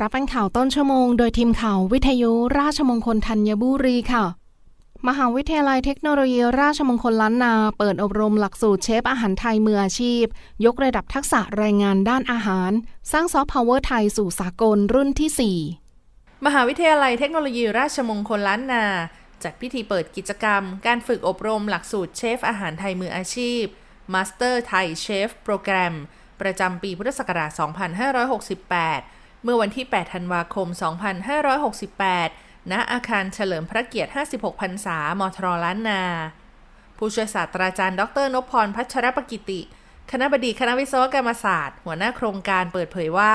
รับฟังข่าวต้นชั่วโมงโดยทีมข่าววิทยุราชมงคลธัญบุรีค่ะ มหาวิทยาลัยเทคโนโลยีราชมงคลล้านนา เปิดอบรมหลักสูตรเชฟอาหารไทยมืออาชีพ ยกระดับทักษะแรงงานด้านอาหาร สร้างซอฟต์พาวเวอร์ไทยสู่สากลรุ่นที่ 4 มหาวิทยาลัยเทคโนโลยีราชมงคลล้านนา จัดพิธีเปิดกิจกรรม การฝึกอบรมหลักสูตรเชฟอาหารไทยมืออาชีพ Master Thai Chef Program ประจำปีพุทธศักราช 2568 เมื่อวันที่ 8 ธันวาคม 2568 ณ อาคารเฉลิมพระเกียรติ 56 พรรษา มทรล้านนา ผู้ช่วยศาสตราจารย์ ดรนพพร พัชรปกิติ คณะบดีคณะวิศวกรรมศาสตร์ หัวหน้าโครงการเปิดเผยว่า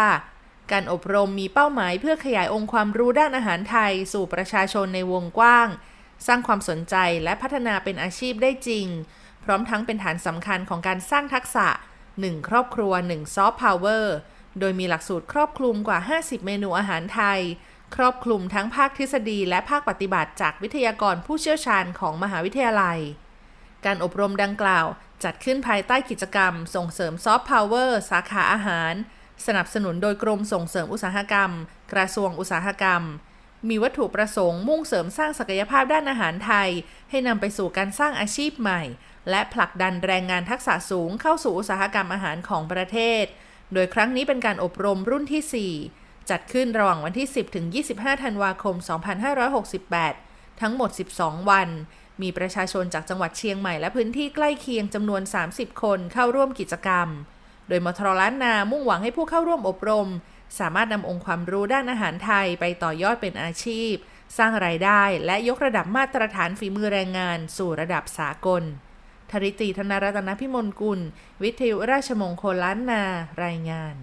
การอบรมมีเป้าหมายเพื่อขยายองค์ความรู้ด้านอาหารไทย สู่ประชาชนในวงกว้าง สร้างความสนใจและพัฒนาเป็นอาชีพได้จริง พร้อมทั้งเป็นฐานสำคัญของการสร้างทักษะ 1 ครอบครัว 1 ซอฟต์พาวเวอร์ โดยมีหลักสูตรครอบคลุมกว่า 50 เมนูอาหารไทย ครอบคลุมทั้งภาคทฤษฎีและภาคปฏิบัติจากวิทยากรผู้เชี่ยวชาญของมหาวิทยาลัย การอบรมดังกล่าวจัดขึ้นภายใต้กิจกรรม ส่งเสริมซอฟต์พาวเวอร์สาขาอาหาร สนับสนุนโดยกรมส่งเสริมอุตสาหกรรม กระทรวงอุตสาหกรรม มีวัตถุประสงค์มุ่งเสริมสร้างศักยภาพด้านอาหารไทย ให้นำไปสู่การสร้างอาชีพใหม่ และผลักดันแรงงานทักษะสูงเข้าสู่อุตสาหกรรมอาหารของประเทศ โดยครั้งนี้เป็นการอบรมรุ่นที่ 4 จัดขึ้นระหว่างวันที่ 10 ถึง 25 ธันวาคม 2568 ทั้งหมด 12 วัน มีประชาชนจากจังหวัดเชียงใหม่และพื้นที่ใกล้เคียงจำนวน 30 คนเข้าร่วมกิจกรรม โดยมทรล้านนามุ่งหวังให้ผู้เข้าร่วมอบรม สามารถนำองค์ความรู้ด้านอาหารไทยไปต่อยอดเป็นอาชีพ สร้างรายได้และยกระดับมาตรฐานฝีมือแรงงานสู่ระดับสากล ธริตีธนรัตนพิมลกุล วิทยุราชมงคลล้านนา รายงาน